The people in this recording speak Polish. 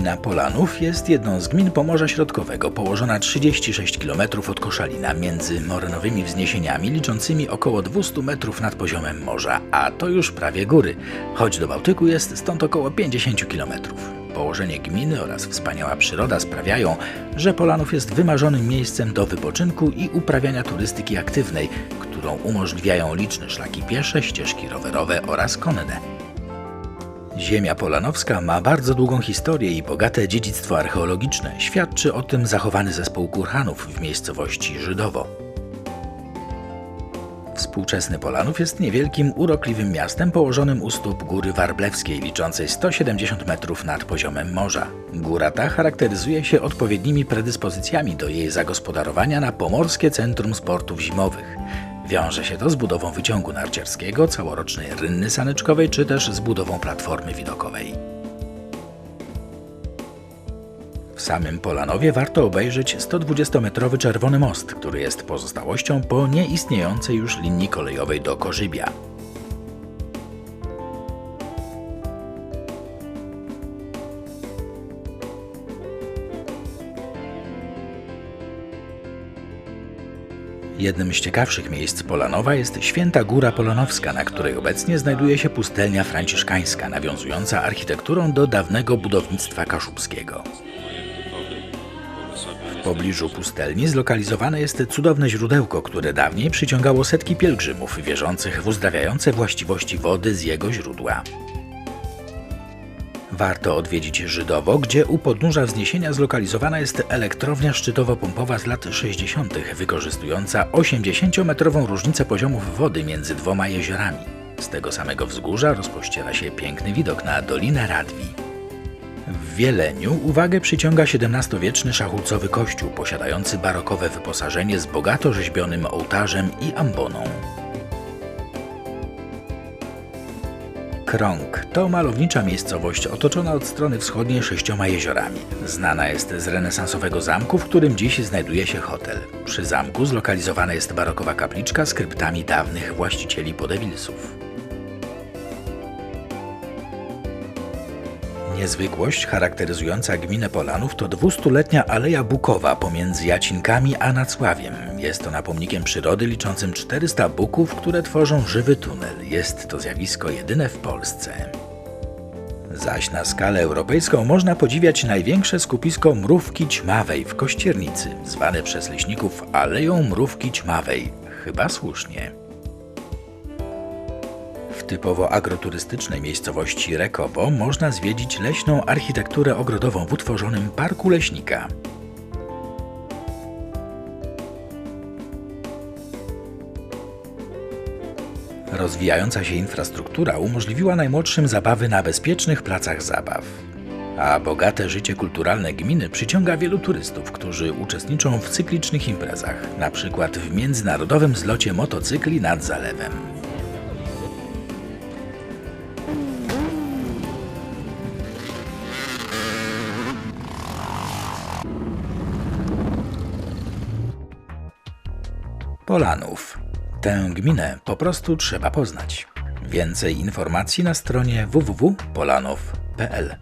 Gmina Polanów jest jedną z gmin Pomorza Środkowego, położona 36 km od Koszalina, między morynowymi wzniesieniami liczącymi około 200 metrów nad poziomem morza, a to już prawie góry, choć do Bałtyku jest stąd około 50 km. Położenie gminy oraz wspaniała przyroda sprawiają, że Polanów jest wymarzonym miejscem do wypoczynku i uprawiania turystyki aktywnej, którą umożliwiają liczne szlaki piesze, ścieżki rowerowe oraz konne. Ziemia polanowska ma bardzo długą historię i bogate dziedzictwo archeologiczne. Świadczy o tym zachowany zespół kurhanów w miejscowości Żydowo. Współczesny Polanów jest niewielkim, urokliwym miastem położonym u stóp Góry Warblewskiej, liczącej 170 metrów nad poziomem morza. Góra ta charakteryzuje się odpowiednimi predyspozycjami do jej zagospodarowania na Pomorskie Centrum Sportów Zimowych. Wiąże się to z budową wyciągu narciarskiego, całorocznej rynny saneczkowej czy też z budową platformy widokowej. W samym Polanowie warto obejrzeć 120-metrowy Czerwony Most, który jest pozostałością po nieistniejącej już linii kolejowej do Korzybia. Jednym z ciekawszych miejsc Polanowa jest Święta Góra Polanowska, na której obecnie znajduje się pustelnia franciszkańska, nawiązująca architekturą do dawnego budownictwa kaszubskiego. W pobliżu pustelni zlokalizowane jest cudowne źródełko, które dawniej przyciągało setki pielgrzymów wierzących w uzdrawiające właściwości wody z jego źródła. Warto odwiedzić Żydowo, gdzie u podnóża wzniesienia zlokalizowana jest elektrownia szczytowo-pompowa z lat 60., wykorzystująca 80-metrową różnicę poziomów wody między dwoma jeziorami. Z tego samego wzgórza rozpościera się piękny widok na Dolinę Radwi. W Wieleniu uwagę przyciąga XVII-wieczny szachulcowy kościół posiadający barokowe wyposażenie z bogato rzeźbionym ołtarzem i amboną. Krąg to malownicza miejscowość otoczona od strony wschodniej sześcioma jeziorami. Znana jest z renesansowego zamku, w którym dziś znajduje się hotel. Przy zamku zlokalizowana jest barokowa kapliczka z kryptami dawnych właścicieli Podewilsów. Niezwykłość charakteryzująca gminę Polanów to 200-letnia Aleja Bukowa pomiędzy Jacinkami a Nacławiem. Jest ona pomnikiem przyrody liczącym 400 buków, które tworzą żywy tunel. Jest to zjawisko jedyne w Polsce. Zaś na skalę europejską można podziwiać największe skupisko mrówki ćmawej w Kościernicy, zwane przez leśników Aleją Mrówki Ćmawej. Chyba słusznie. Typowo agroturystycznej miejscowości Rekowo można zwiedzić leśną architekturę ogrodową w utworzonym Parku Leśnika. Rozwijająca się infrastruktura umożliwiła najmłodszym zabawy na bezpiecznych placach zabaw. A bogate życie kulturalne gminy przyciąga wielu turystów, którzy uczestniczą w cyklicznych imprezach, przykład w międzynarodowym zlocie motocykli nad zalewem. Polanów. Tę gminę po prostu trzeba poznać. Więcej informacji na stronie www.polanów.pl